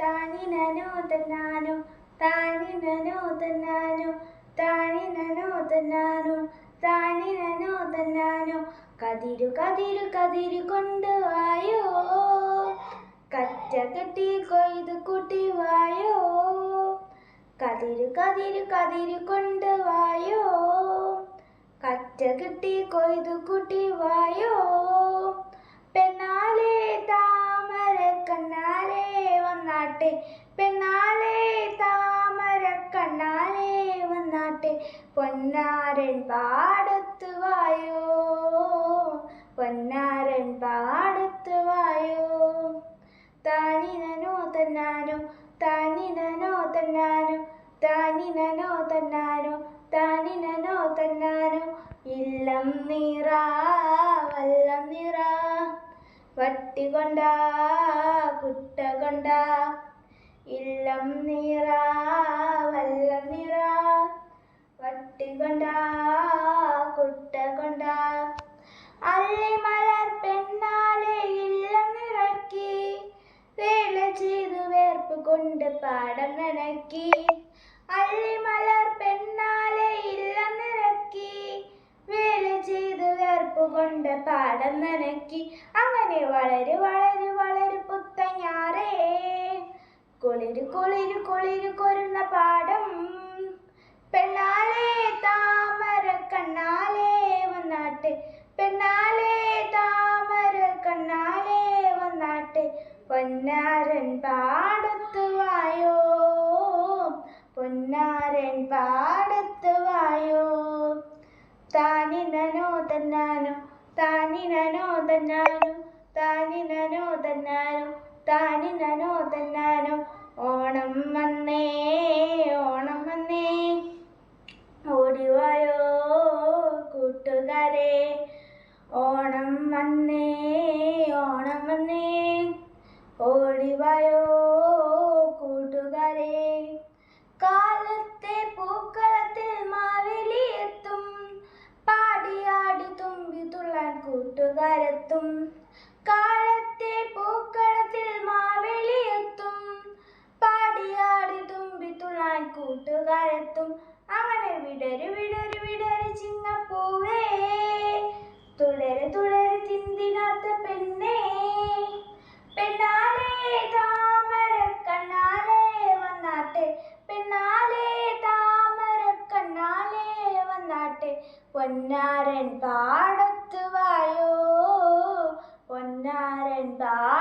താനിനനോ തന്നാനോ താനിനോ തന്നാനോ താനിനോ തന്നാനോ താനിനോ തന്നാനോ കതിരു കതിരു കതിരു കൊണ്ടുവായോ കറ്റ കെട്ടി കൊയ്ത് കൂട്ടി വായോ. കതിരു കതിരു കതിരു കൊണ്ടുവായോ കറ്റ കെട്ടി കൊയ്തു കൂട്ടി വായോ. പെണ്ണാലേ കണ്ണാലേ വന്നാട്ടെ. പെണ്ണാലേ താമര കണ്ണാലേ വന്നാട്ടെ. പൊന്നാരൻ പാടത്ത് വായോ പൊന്നാരൻ പാടത്ത് വായോ താനിനനോ തന്നാനോ താനിനനോ തന്നാനോ താനിനനോ തന്നാനോ താനിനനോ തന്നാനോ. ഇല്ലം നിറാ വല്ലം നിറ വട്ടി കൊണ്ട കുട്ട കൊണ്ട. ഇല്ലം നീറ വല്ലം നിറ വട്ടി കൊണ്ട കുട്ട കൊണ്ട. അല്ലിമലർ പെണ്ണാലെ ഇല്ലം നിറക്കി വേല ചെയ്തു വേർപ്പ് കൊണ്ട് പാടം നനക്കി. അല്ലിമലർ പെണ്ണാലെ ഇല്ലം നിറക്കി വേല ചെയ്തു വേർപ്പ് കൊണ്ട് പാടം നനക്കി. അങ്ങനെ വളരു വളരു വളരു പുത്തഞ്ഞാറേ. കുളിരു കൊരുന്ന പാടം. പെണ്ണാലേ താമര കണ്ണാലേ വന്നാട്ടെ. പെണ്ണാലേ താമര കണ്ണാലേ വന്നാട്ടെ. പൊന്നാരൻ പാടത്ത് വായോ. പൊന്നാരൻ പാടത്ത് വായോ. താനിനനോ തന്നാനോ. താനിനനോ തന്നാനോ. താനിനനോ തന്നാനോ. താനിനനോ തന്നാനോ. ഓണം വന്നേ ഓണം വന്നേ. ഓടിവായോ കൂട്ടുകാരെ. ഓണം വന്നേ ഓണം വന്നേ. ഓടിവായോ കൂട്ടുകാരെ. കാലത്തെ പൂക്കളത്തിൽ മാവേലി എത്തും. പാടിയാടി തുമ്പി തുള്ളാൻ കൂട്ടുകാരെത്തും. കാലത്തെ കാലത്തും അവനെ വിടരു വിടരു വിടരു ചിങ്ങപ്പൂവേ. തുടരെ തുടരെ തിന്തിനാത്ത പെണ്ണേ. പെണ്ണാലേ താമര കണ്ണാലേ വന്നാട്ടെ. പെണ്ണാലേ താമര കണ്ണാലേ വന്നാട്ടെ. പൊന്നാരൻ പാടത്ത് വായോ. പൊന്നാരൻ പാ